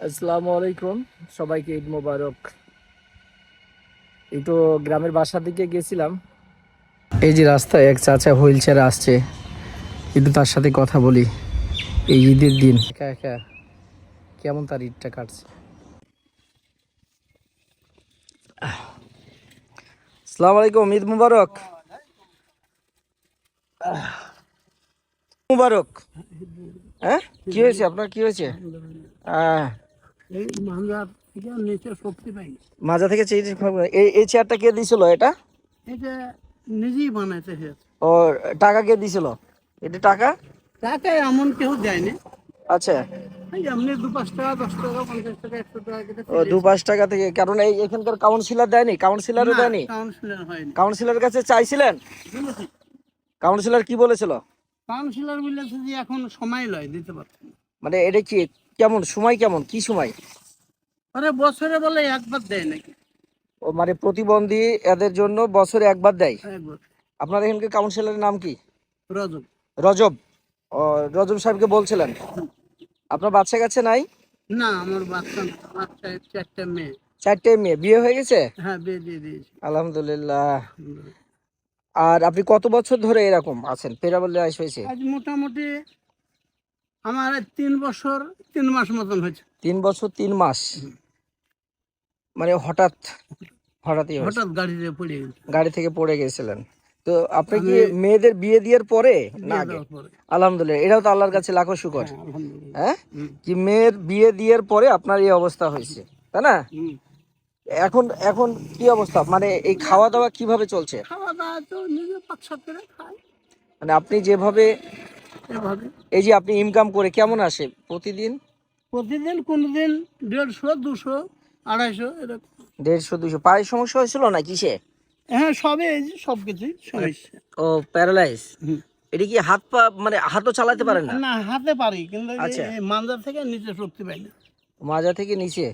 আসসালামু আলাইকুম। সবাইকে ঈদ মোবারক। তো গ্রামের বাসা দিকে গেছিলাম। এই যে রাস্তায় এক চাচা হুইল চেয়ারে আসছে। একটু তার সাথে কথা বলি। এই ঈদের দিন। একা একা কেমন তার ঈদটা কাটছে? আসসালামু আলাইকুম, ঈদ মুবারক। মুবারক। হ্যাঁ? কি হয়েছে আপনার? কি হয়েছে? আহ এই মাঞ্জার থেকে নিচে শক্তি পাই। মাজা থেকে এই এই চেয়ারটা কে দিছিল এটা? এটা নিজেই বানাইতে হয়েছে ও টাকা কে দিছিল? এটা টাকা? তাকে এমন কেউ দেয়নি আচ্ছা। টাকা টাকা টাকা টাকা টাকা কারণ এই এখানকার কাউন্সিলর দেয়নি? কাউন্সিলরও দেয়নি? কাউন্সিলর কাছে চাইছিলেন? কাউন্সিলর কি বলেছিল? কাউন্সিলর বলেছে যে এখন সময় লয় দিতে পারছে মানে এটা কি? কেমন সময় কেমন? কি সময়? আরে বছরে বলে একবার দেয় নাকি? ও মানে প্রতিবন্ধী এদের জন্য বছরে একবার দেয়? একবার। আপনার এখানকার কাউন্সিলরের নাম কি? রজব। রজব। ও রজব সাহেবকে বলছিলেন? আপনার বাচ্চা কাছে নাই? না আমার বাচ্চা বাচ্চা চারটা মেয়ে। চারটে মেয়ে। বিয়ে হয়ে গেছে? হ্যাঁ বিয়ে দিয়ে দিয়েছি। আলহামদুলিল্লাহ। আর আপনি কত বছর ধরে এরকম আছেন? পেরাবল্লি আইস হয়েছে? আজ মোটামুটি আমার তিন বছর তিন মাস মতন হয়েছে। তিন বছর তিন মাস? মানে হঠাৎ হঠাৎই। হঠাৎ গাড়িতে পড়ে গেছে গাড়ি থেকে পড়ে গেছিলেন। তো আপনি কি মেয়েদের বিয়ে দেওয়ার পরে? না আগে? আলহামদুলিল্লাহ এটাও তো আল্লাহর কাছে লাখো শুকর। হ্যাঁ, হ্যাঁ। কি মেয়ের বিয়ে দেওয়ার পরে আপনার এই অবস্থা হয়েছে? তাই না? এখন এখন কি অবস্থা? মানে এই খাওয়া দাওয়া কীভাবে চলছে? খাওয়া দাওয়া তো নিজে পাঁচ সাত করে খাই মানে আপনি যেভাবে এই যে আপনি ইনকাম করে কেমন আসে প্রতিদিন? প্রতিদিন কোনোদিন দেড়শো দুশো আড়াইশো এরকম। দেড়শো দুশো। পায়ের সমস্যা হয়েছিল না কিসে? হ্যাঁ সবে সব কিছুই সমস্যা। ও প্যারালাইজ এটা কি হাত পা মানে হাতও চালাতে পারেন না? না হাতে পারি কিন্তু আচ্ছা। মাঞ্জার থেকে নিচে শক্তি পাই না। মাজা থেকে নিচে?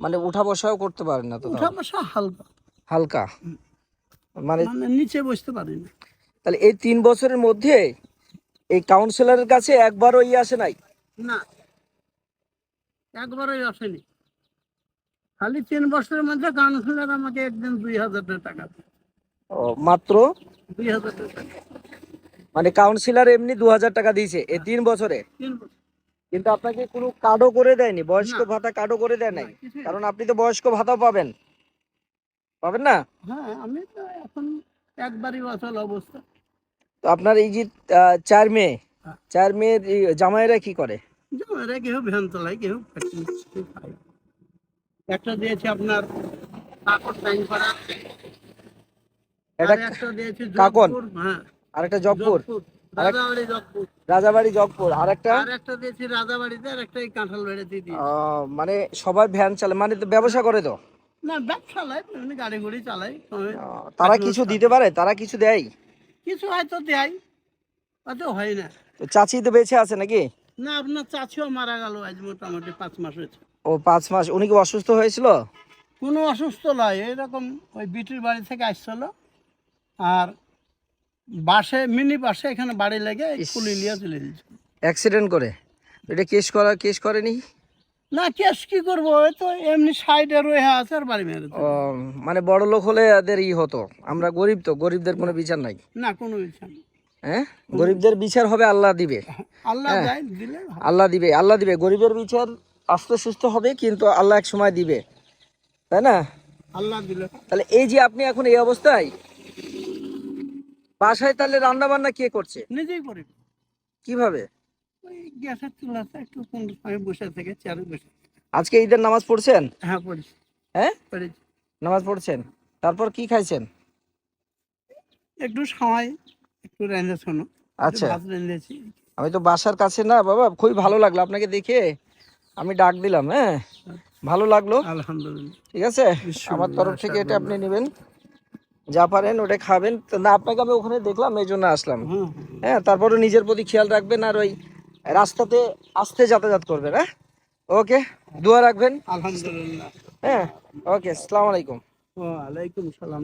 মানে উঠা বসাও করতে পারেন না তো উঠা বসা হালকা। হালকা? মানে মানে নিচে বসতে পারি না। তাহলে এই তিন বছরের মধ্যে এই কাউন্সিলরের কাছে একবারও ইয়ে আসে নাই? না। একবারই আসেনি। খালি তিন বছরের মধ্যে কাউন্সিলর আমাকে একদিন দুই হাজার টাকা ও মাত্র? দুই হাজার টাকা। মানে কাউন্সিলর এমনি দু হাজার টাকা দিয়েছে এই তিন বছরে? কিন্তু আপনাকে কোনো কার্ডও করে দেয়নি বয়স্ক ভাতা কার্ডও করে দেয় নাই। কারণ আপনি তো বয়স্ক ভাতাও পাবেন। পাবেন না? হ্যাঁ আমি তো এখন একবারই বাঁচাল অবস্থা। তো আপনার এই যে চার মেয়ে হ্যাঁ। চার মেয়ের জামাইরা কি করে? এরা কেউ ভ্যান কেউ। একটা দিয়েছে আপনার এটা একটা দিয়েছে কাকন? জগপুর, হ্যাঁ আরেকটা রাজাবাড়ি রাজাবাড়ি আর একটা আর একটা দিয়েছি রাজাবাড়িতে আর একটা এই কাঁঠাল বেড়াতে দিয়ে মানে সবাই ভ্যান চালায় মানে তো ব্যবসা করে তো? না ব্যবসা চালায় গাড়ি চালাই তারা কিছু দিতে পারে? তারা কিছু দেয়? কিছু হয়তো দেয় হয়তো হয় না। তো চাচি তো বেঁচে আছে নাকি? না আপনার চাচিও মারা গেল আজ মোটামুটি পাঁচ মাস হয়েছে। ও পাঁচ মাস। উনি কি অসুস্থ হয়েছিল? কোনো অসুস্থ নয় এরকম ওই বিটির বাড়ি থেকে আসছিল। আর বাসে মিনি বাসে এখানে বাড়ি লেগে ইস। পুলিলিয়া চলে দিয়েছে অ্যাক্সিডেন্ট করে। এটা কেস করা কেস করেনি? না কেস কি করব? তো এমনি সাইডে রয়ে আছে আর বাড়ি মেরে ও মানে বড় লোক হলে এদের ই হতো। আমরা গরিব তো গরিবদের কোনো বিচার নাই। না কোনো নেই। হ্যাঁ? গরিবদের বিচার হবে আল্লাহ দিবে। আল্লাহ হ্যাঁ। দিলে আল্লাহ দিবে আল্লাহ দিবে। গরিবের বিচার আস্তে সুস্থ হবে কিন্তু আল্লাহ এক সময় দিবে। তাই না? আল্লাহ দিলে তাহলে এই যে আপনি এখন এই অবস্থায় বাসায় তাহলে রান্না বান্না কে করছে? নিজেই করি। কীভাবে? ওই গ্যাসের চুলাতে একটু কোন সময় বসে থেকে চেয়ারে বসে আজকে ঈদের নামাজ পড়ছেন? হ্যাঁ পড়েছি। হ্যাঁ? পড়েছি। নামাজ পড়ছেন? তারপর কি খাইছেন? একটু সময় একটু শোনো আচ্ছা। ভাত রেঁধেছি। আমি তো বাসার কাছে না বাবা খুবই ভালো লাগল আপনাকে দেখে। আমি ডাক দিলাম হ্যাঁ? ভালো লাগল? আলহামদুলিল্লাহ। ঠিক আছে? আমার তরফ থেকে এটা আপনি নেবেন। যা পারেন ওটা খাবেন। না আপনাকে আমি ওখানে দেখলাম এই জন্য আসলাম। হ্যাঁ তারপরে নিজের প্রতি খেয়াল রাখবেন আর ওই রাস্তাতে আস্তে যাতায়াত করবেন হ্যাঁ? ওকে দোয়া রাখবেন। আলহামদুলিল্লাহ। হ্যাঁ ওকে আসসালামু আলাইকুম। ওয়ালাইকুম সালাম।